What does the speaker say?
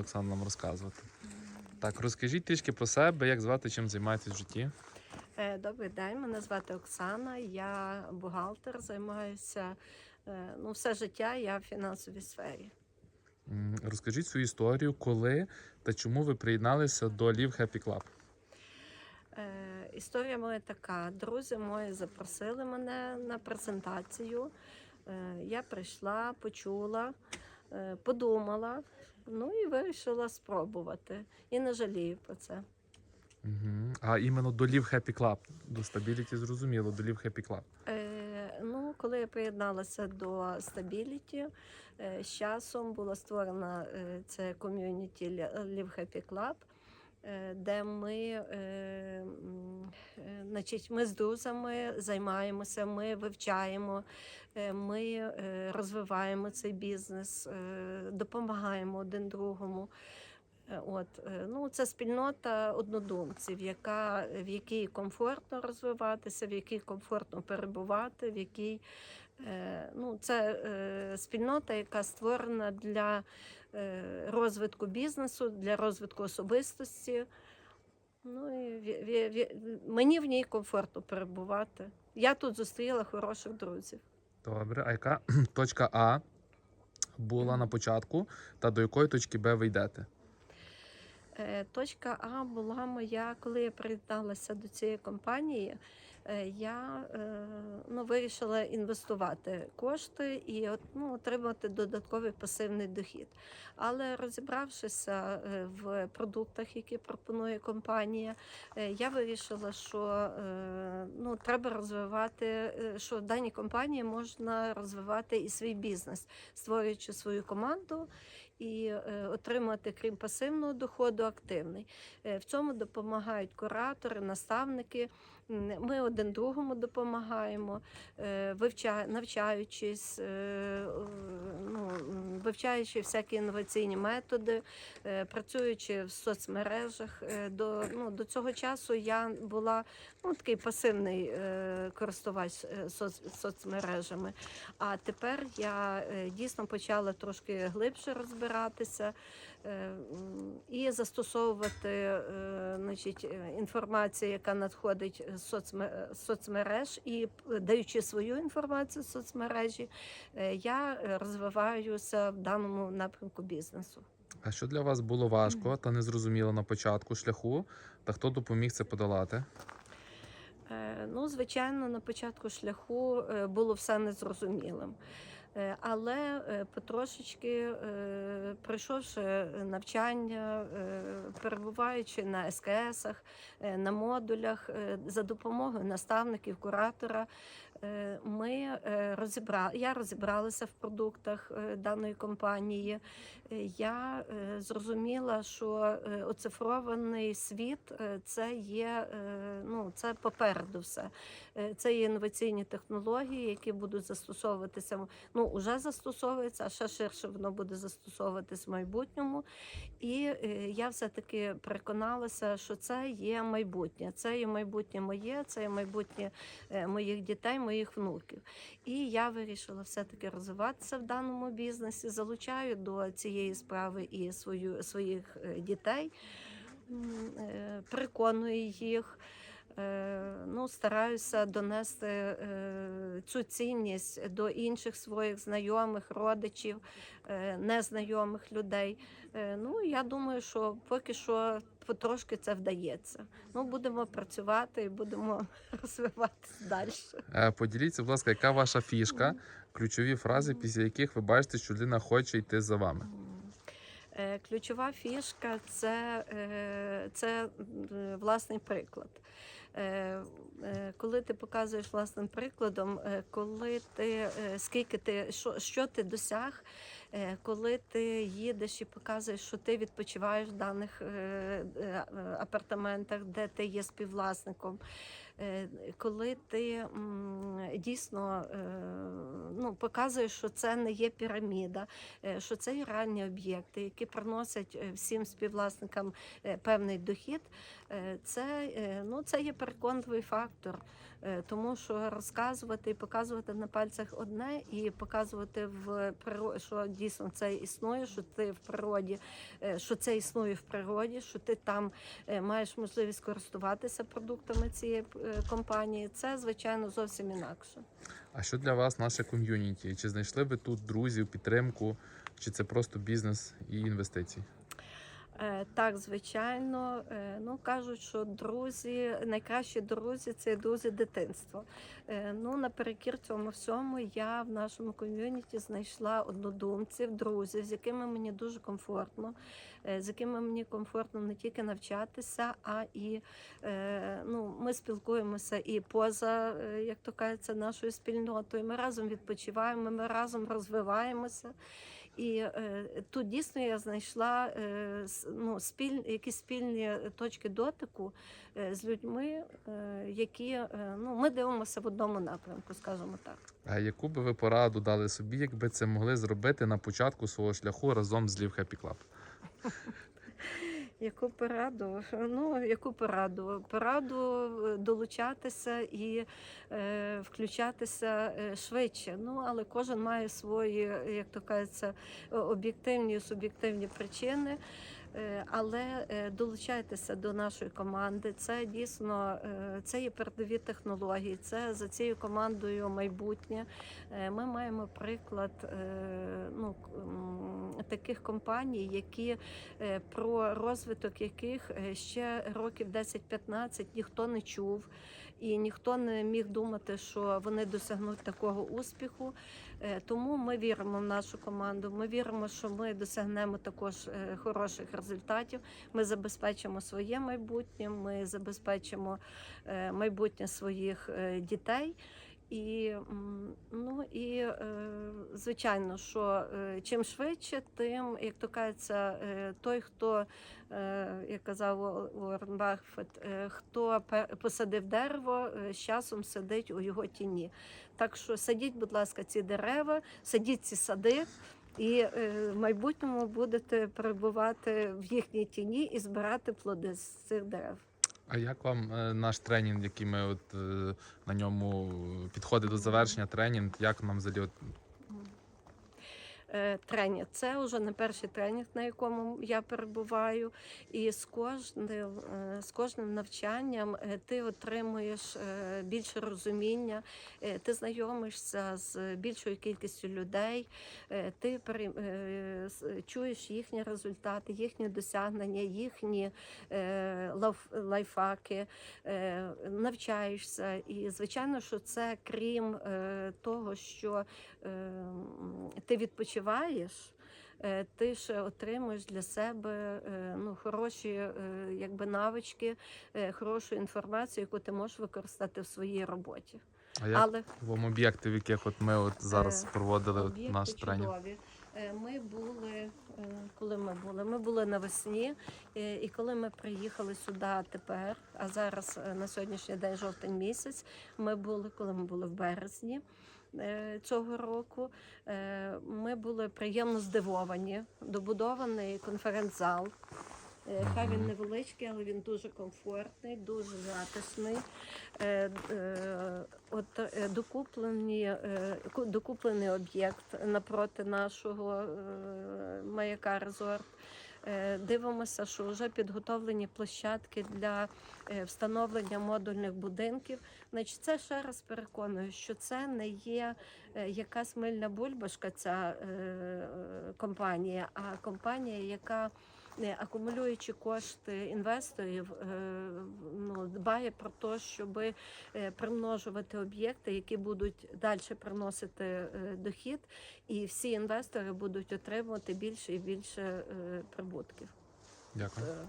Оксана нам розказувати. Так, розкажіть трішки про себе, як звати, чим займаєтесь в житті. Е, Добрий день, мене звати Оксана. Я бухгалтер, займаюся е, ну, все життя. Я в фінансовій сфері. Розкажіть свою історію, коли та чому ви приєдналися до Live Happy Club. Історія моя така. Друзі мої запросили мене на презентацію. Е, Я прийшла, почула, подумала, ну і вирішила спробувати. І не жалію про це. Угу. А іменно до Live Happy Club. До Stability зрозуміло, до Live Happy Club. Е, ну, коли я приєдналася до Stability, е, з часом була створена е, це ком'юніті Live Happy Club, де ми, е, е, значить, ми з друзями займаємося, ми вивчаємо, е, ми е, розвиваємо цей бізнес, е, допомагаємо один другому. Е, От, е, ну, це спільнота однодумців, яка, в якій комфортно розвиватися, в якій комфортно перебувати, в якій е, ну, це е, спільнота, яка створена для е, розвитку бізнесу, для розвитку особистості. Ну, і ві- ві- ві- мені в ній комфортно перебувати. Я тут зустріла хороших друзів. Добре, а яка точка А була на початку, та до якої точки Б ви йдете? Е, Точка А була моя, коли я приєдналася до цієї компанії. Е, Я е, ну, вирішила інвестувати кошти і ну, отримати додатковий пасивний дохід. Але розібравшися е, в продуктах, які пропонує компанія, я вирішила, що ну, треба розвивати, що в даній компанії можна розвивати і свій бізнес, створюючи свою команду і отримати, крім пасивного доходу, активний. В цьому допомагають куратори, наставники. Ми один другому допомагаємо, е, навчаючись, е, ну, вивчаючи всякі інноваційні методи, е, працюючи в соцмережах. До, ну, до цього часу я була ну, такий пасивний користувач соц, соцмережами. А тепер я дійсно почала трошки глибше розбиратися і застосовувати значить, інформацію, яка надходить з соцме- з соцмереж, і даючи свою інформацію в соцмережі, е, я е, розвиваюся в даному напрямку бізнесу. А що для вас було важко та незрозуміло на початку шляху, та хто допоміг це подолати? Е, Ну, звичайно, на початку шляху е, було все незрозумілим. Е, Але е, потрошечки, е, пройшовши навчання, перебуваючи на СКСах, на модулях, за допомогою наставників, куратора, ми е, розібра... я розібралася в продуктах е, даної компанії. Е, Я е, зрозуміла, що е, оцифрований світ е, це є е, ну, це попереду все. Е, Це є інноваційні технології, які будуть застосовуватися. Ну, вже застосовуються, а ще ширше воно буде застосовуватись в майбутньому. І е, я все-таки переконалася, що це є майбутнє. Це є майбутнє моє, це є майбутнє е, моїх дітей, моїх внуків. І я вирішила все-таки розвиватися в даному бізнесі, залучаю до цієї справи і свою, своїх е, дітей, е, переконую їх. Е, Ну, стараюся донести е, цю цінність до інших своїх знайомих, родичів, е, незнайомих людей. Ну, я думаю, що поки що потрошки це вдається. Ну, будемо працювати і будемо розвиватися далі. Поділіться, будь ласка, яка ваша фішка, ключові фрази, після яких ви бачите, що людина хоче йти за вами. Ключова фішка це, це власний приклад. Е, е, Коли ти показуєш власним прикладом, е, коли ти скільки ти що, що ти досяг, коли ти їдеш і показуєш, що ти відпочиваєш в даних апартаментах, де ти є співвласником. коли ти дійсно ну, показуєш, що це не є піраміда, е, що це є реальні об'єкти, які приносять е, всім співвласникам е, певний дохід, це, ну, це є переконливий фактор. Тому що розказувати і показувати на пальцях одне, і показувати в що дійсно це існує, що ти в природі, що це існує в природі, що ти там маєш можливість користуватися продуктами цієї компанії. Це звичайно зовсім інакше. А що для вас наше ком'юніті? Чи знайшли ви тут друзів, підтримку, чи це просто бізнес і інвестиції? Е, Так, звичайно. Е, Ну кажуть, що друзі, найкращі друзі це друзі дитинства. Е, Ну наперекір цьому всьому я в нашому ком'юніті знайшла однодумців, друзів, з якими мені дуже комфортно, з якими мені комфортно не тільки навчатися, а і ну, ми спілкуємося і поза, як то кажеться, нашою спільнотою. Ми разом відпочиваємо, ми разом розвиваємося. І е, тут дійсно я знайшла е, ну, спіль, якісь спільні точки дотику е, з людьми, е, які е, ну, ми дивимося в одному напрямку, скажімо так. А яку би ви пораду дали собі, якби це могли зробити на початку свого шляху разом з Лів Happy Club? Яку пораду? Ну, яку пораду? Пораду е, долучатися і е, включатися е, швидше. Ну, але кожен має свої, як то кажеться, об'єктивні і суб'єктивні причини. Е, Але е, долучайтеся до нашої команди. Це дійсно е, це є передові технології. Це за цією командою майбутнє. Ми маємо приклад ну, таких компаній, які про розвиток яких ще років 10-15 ніхто не чув. І ніхто не міг думати, що вони досягнуть такого успіху. Е, Тому ми віримо в нашу команду. Ми віримо, що ми досягнемо також е, хороших результатів. Ми забезпечимо своє майбутнє, ми забезпечимо е, майбутнє своїх дітей. І ну і е, звичайно, що е, чим швидше, тим як то кажеться, е, той, хто як казав Уоррен Баффет, хто посадив дерево, з часом сидить у його тіні. Так що садіть, будь ласка, ці дерева, садіть ці сади. І в майбутньому будете перебувати в їхній тіні і збирати плоди з цих дерев. А як вам е, наш тренінг, який ми от е, на ньому підходить до завершення тренінг? Як нам взагалі от Тренінг це вже не перший тренінг, на якому я перебуваю, і з кожним, е, з кожним навчанням е, ти отримуєш е, більше розуміння, е, ти знайомишся з більшою кількістю людей, е, ти е, чуєш їхні результати, їхні досягнення, їхні е, е, навчаєшся. І звичайно, що це крім е, того, що е, ти відпочиваєш. Е, Ти ще отримуєш для себе е, ну, хороші е, якби, навички, хорошу інформацію, яку ти можеш використати в своїй роботі. а як Але вам об'єкти, в яких от ми от зараз проводили наш тренінг? чудові. Ми були, коли ми були? Ми були навесні, і коли ми приїхали сюди тепер, а зараз на сьогоднішній день жовтень місяць, ми були, коли ми були в березні. Е, Цього року Е, ми були приємно здивовані. Добудований конференц-зал. Е, Хай він невеличкий, але він дуже комфортний, дуже затишний. От докуплені, докуплений об'єкт напроти нашого маяка резорт. Е, Дивимося, що вже підготовлені площадки для е, встановлення модульних будинків. Значить, це ще раз переконую, що це не є е, якась мильна бульбашка, ця компанія, а компанія, яка акумулюючи кошти інвесторів, е, ну, дбає про те, щоб е, примножувати об'єкти, які будуть далі приносити е, дохід, і всі інвестори будуть отримувати більше і більше прибутків. Дякую.